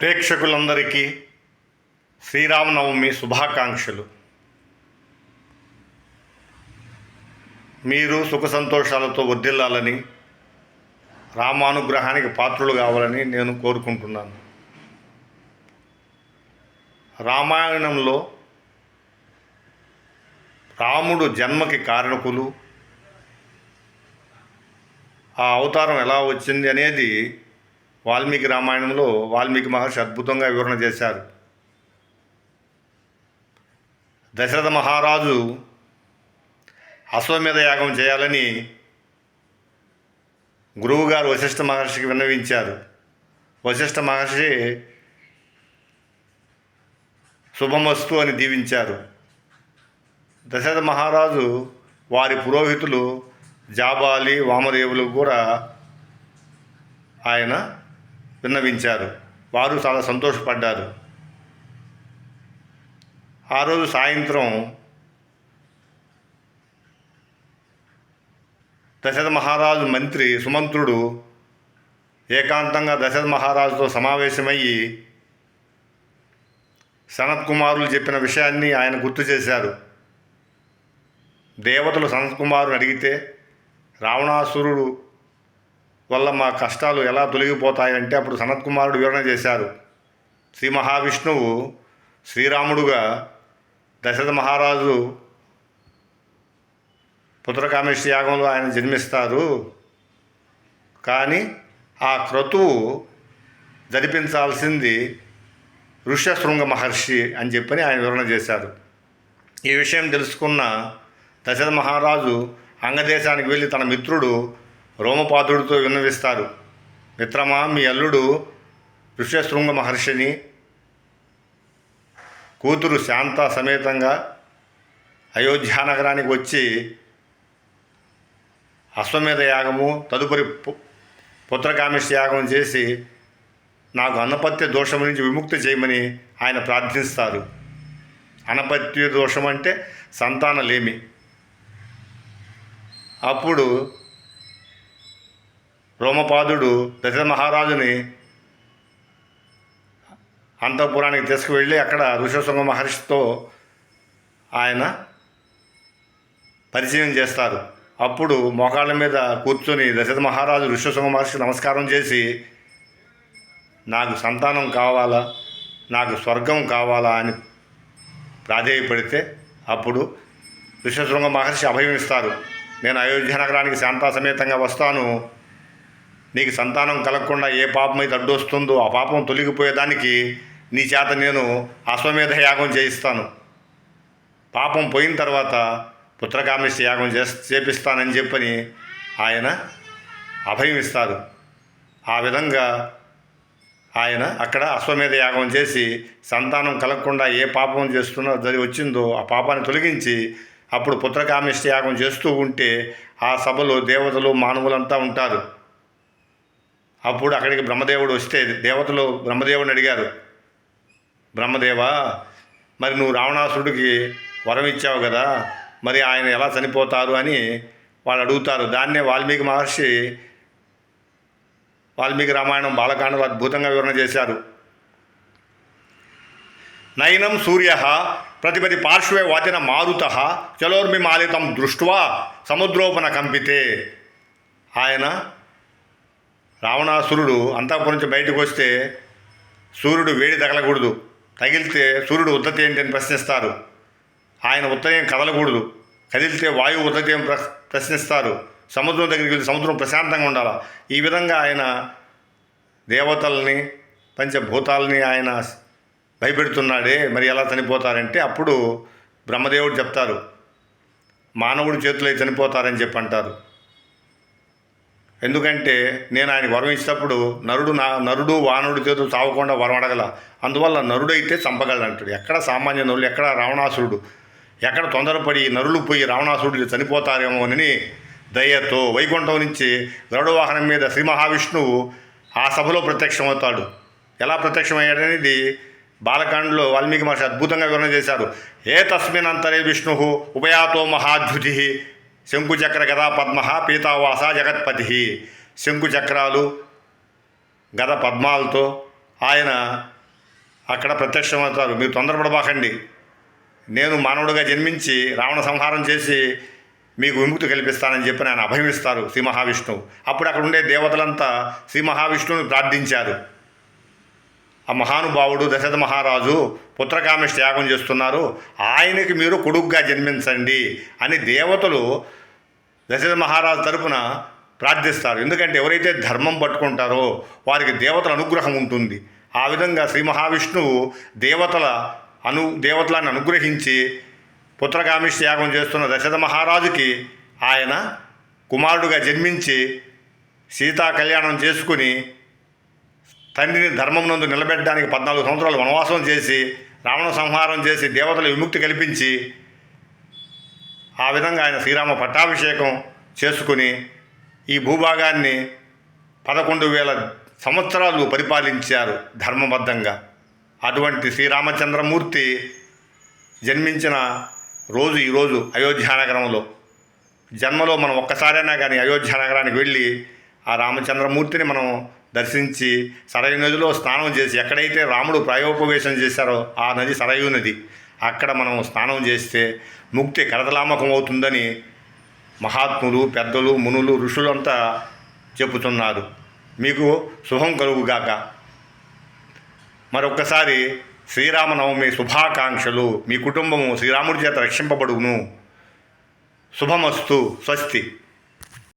ప్రేక్షకులందరికీ శ్రీరామనవమి శుభాకాంక్షలు. మీరు సుఖ సంతోషాలతో వర్ధిల్లాలని రామానుగ్రహానికి పాత్రులు కావాలని నేను కోరుకుంటున్నాను. రామాయణంలో రాముడు జన్మకి కారణకులు. ఆ అవతారం ఎలా వచ్చింది అనేది వాల్మీకి రామాయణంలో వాల్మీకి మహర్షి అద్భుతంగా వివరణ చేశారు. దశరథ మహారాజు అశ్వమేధ యాగం చేయాలని గురువుగారు వశిష్ఠ మహర్షికి విన్నవించారు. వశిష్ఠ మహర్షి శుభమస్తు అని దీవించారు. దశరథ మహారాజు వారి పురోహితులు జాబాలి వామదేవులు కూడా ఆయన విన్నవించారు. వారు చాలా సంతోషపడ్డారు. ఆ రోజు సాయంత్రం దశరథ మహారాజు మంత్రి సుమంత్రుడు ఏకాంతంగా దశరథ మహారాజుతో సమావేశమయ్యి సనత్ కుమారులు చెప్పిన విషయాన్ని ఆయన గుర్తు చేశారు. దేవతలు సనత్ కుమారుని అడిగితే రావణాసురుడు వల్ల మా కష్టాలు ఎలా తొలగిపోతాయంటే అప్పుడు సనత్కుమారుడు వివరణ చేశారు. శ్రీ మహావిష్ణువు శ్రీరాముడుగా దశరథ మహారాజు పుత్రకామేశ్వర యాగంలో ఆయన జన్మిస్తారు. కానీ ఆ క్రతువు జరిపించాల్సింది ఋష్యశృంగ మహర్షి అని చెప్పని ఆయన వివరణ చేశారు. ఈ విషయం తెలుసుకున్న దశరథ మహారాజు అంగదేశానికి వెళ్ళి తన మిత్రుడు రోమపాదుడితో విన్నవిస్తారు. మిత్రమా మీ అల్లుడు ఋష్యశృంగ మహర్షిని. కూతురు శాంత సమేతంగా అయోధ్యానగరానికి వచ్చి అశ్వమేధ యాగము తదుపరి పు- పుత్రకామేశ యాగం చేసి నాకు అనపత్య దోషం నుంచి విముక్తి చేయమని ఆయన ప్రార్థిస్తారు. అనపత్య దోషం అంటే సంతానలేమి. అప్పుడు రోమపాదుడు దశరథ మహారాజుని అంతఃపురానికి తీసుకువెళ్ళి అక్కడ ఋషశృంగ మహర్షితో ఆయన పరిచయం చేస్తారు. అప్పుడు మోకాళ్ళ మీద కూర్చొని దశరథ మహారాజు ఋషశృంగ మహర్షి నమస్కారం చేసి నాకు సంతానం కావాలా? నాకు స్వర్గం కావాలా? అని ప్రాధేయపడితే అప్పుడు ఋషశృంగ మహర్షి అభయమిస్తారు నేను అయోధ్య నగరానికి శాంతా సమేతంగా వస్తాను. నీకు సంతానం కలగకుండా ఏ పాపం అయితే అడ్డొస్తుందో ఆ పాపం తొలగిపోయేదానికి నీ చేత నేను అశ్వమేధ యాగం చేయిస్తాను. పాపం పోయిన తర్వాత పుత్రకామేశ యాగం చే చేపిస్తానని చెప్పని ఆయన అభయం ఇస్తారు ఆ విధంగా ఆయన అక్కడ అశ్వమేధ యాగం చేసి సంతానం కలగకుండా ఏ పాపం చేస్తున్నా అది వచ్చిందో ఆ పాపాన్ని తొలగించి అప్పుడు పుత్రకామేశ యాగం చేస్తూ ఉంటే ఆ సభలో దేవతలు మానవులంతా ఉంటారు. అప్పుడు అక్కడికి బ్రహ్మదేవుడు వస్తే దేవతలు బ్రహ్మదేవుడిని అడిగారు బ్రహ్మదేవా మరి నువ్వు రావణాసురుడికి వరం ఇచ్చావు కదా మరి ఆయన ఎలా చనిపోతారు అని వాళ్ళు అడుగుతారు. దాన్నే వాల్మీకి మహర్షి వాల్మీకి రామాయణం బాలకాండలో అద్భుతంగా వివరణ చేశారు. నయనం సూర్య ప్రతిపది పార్శ్వే వాచన మారుత చలోర్మిమాలితం దృష్ట్వా సముద్రోపణ కంపితే. ఆయన రావణాసురుడు అంతఃపురం నుంచి బయటకు వస్తే సూర్యుడు వేడి తగలకూడదు. తగిలితే సూర్యుడు ఉద్ధతి ఏంటి అని ప్రశ్నిస్తారు. ఆయన ఉత్తయం కదలకూడదు. కదిలితే వాయువు ఉద్ధతి ప్ర ప్రశ్నిస్తారు. సముద్రం దగ్గరికి వెళ్ళి సముద్రం ప్రశాంతంగా ఉండాలి? ఈ విధంగా ఆయన దేవతల్ని పంచభూతాలని ఆయన భయపెడుతున్నాడే మరి ఎలా చనిపోతారంటే అప్పుడు బ్రహ్మదేవుడు చెప్తారు. మానవుడి చేతులై చనిపోతారని చెప్పి అంటారు ఎందుకంటే నేను ఆయన వరం ఇచ్చినప్పుడు నరుడు నా నరుడు వానరుడి చేతులు తావకుండా వరం అడగల. అందువల్ల నరుడైతే చంపగలంటాడు ఎక్కడ సామాన్య నరులు ఎక్కడ రావణాసురుడు ఎక్కడ తొందరపడి నరులు పోయి రావణాసురుడు చనిపోతారేమో అని దయతో వైకుంఠం నుంచి గరుడ వాహనం మీద శ్రీ మహావిష్ణువు ఆ సభలో ప్రత్యక్షమవుతాడు. ఎలా ప్రత్యక్షమయ్యాడనేది బాలకాండలో వాల్మీకి మహర్షి అద్భుతంగా వివరణ చేశారు. ఏ తస్మిన్ అంతరే విష్ణు ఉభయాతో మహాద్యుతి శంకుచక్ర గదా పద్మ పీతావాస జగత్పతి. శంకుచక్రాలు గద పద్మాలతో ఆయన అక్కడ ప్రత్యక్షమవుతారు. మీరు తొందరపడబాకండి. నేను మానవుడిగా జన్మించి రావణ సంహారం చేసి మీకు విముక్తి కల్పిస్తానని చెప్పి ఆయన అభయమిస్తారు శ్రీ మహావిష్ణువు. అప్పుడు అక్కడ ఉండే దేవతలంతా శ్రీ మహావిష్ణువుని ప్రార్థించారు. ఆ మహానుభావుడు దశరథ మహారాజు పుత్రకామేష్టి యాగం చేస్తున్నారు. ఆయనకి మీరు కొడుగ్గా జన్మించండి అని దేవతలు దశరథ మహారాజు తరపున ప్రార్థిస్తారు. ఎందుకంటే ఎవరైతే ధర్మం పట్టుకుంటారో వారికి దేవతల అనుగ్రహం ఉంటుంది. ఆ విధంగా శ్రీ మహావిష్ణువు దేవతల అను దేవతలను అనుగ్రహించి పుత్రకామిష్టి యాగం చేస్తున్న దశరథ మహారాజుకి ఆయన కుమారుడుగా జన్మించి సీతా కళ్యాణం చేసుకుని తండ్రిని ధర్మం నందు నిలబెట్టడానికి పద్నాలుగు సంవత్సరాలు వనవాసం చేసి రావణ సంహారం చేసి దేవతల విముక్తి కల్పించి ఆ విధంగా ఆయన శ్రీరామ పట్టాభిషేకం చేసుకుని ఈ భూభాగాన్ని పదకొండు వేల సంవత్సరాలు పరిపాలించారు ధర్మబద్ధంగా. అటువంటి శ్రీరామచంద్రమూర్తి జన్మించిన రోజు ఈరోజు అయోధ్య నగరంలో. జన్మలో మనం ఒక్కసారైనా కానీ అయోధ్యానగరానికి వెళ్ళి ఆ రామచంద్రమూర్తిని మనం దర్శించి సరయు నదిలో స్నానం చేసి ఎక్కడైతే రాముడు ప్రాయోపవేశం చేశారో ఆ నది సరయు నది అక్కడ మనం స్నానం చేస్తే ముక్తి కరతలామకం అవుతుందని మహాత్ములు పెద్దలు మునులు ఋషులంతా చెబుతున్నారు. మీకు శుభం కలుగుగాక. మరొక్కసారి శ్రీరామనవమి శుభాకాంక్షలు. మీ కుటుంబము శ్రీరాముడి చేత రక్షింపబడును. శుభమస్తు స్వస్తి.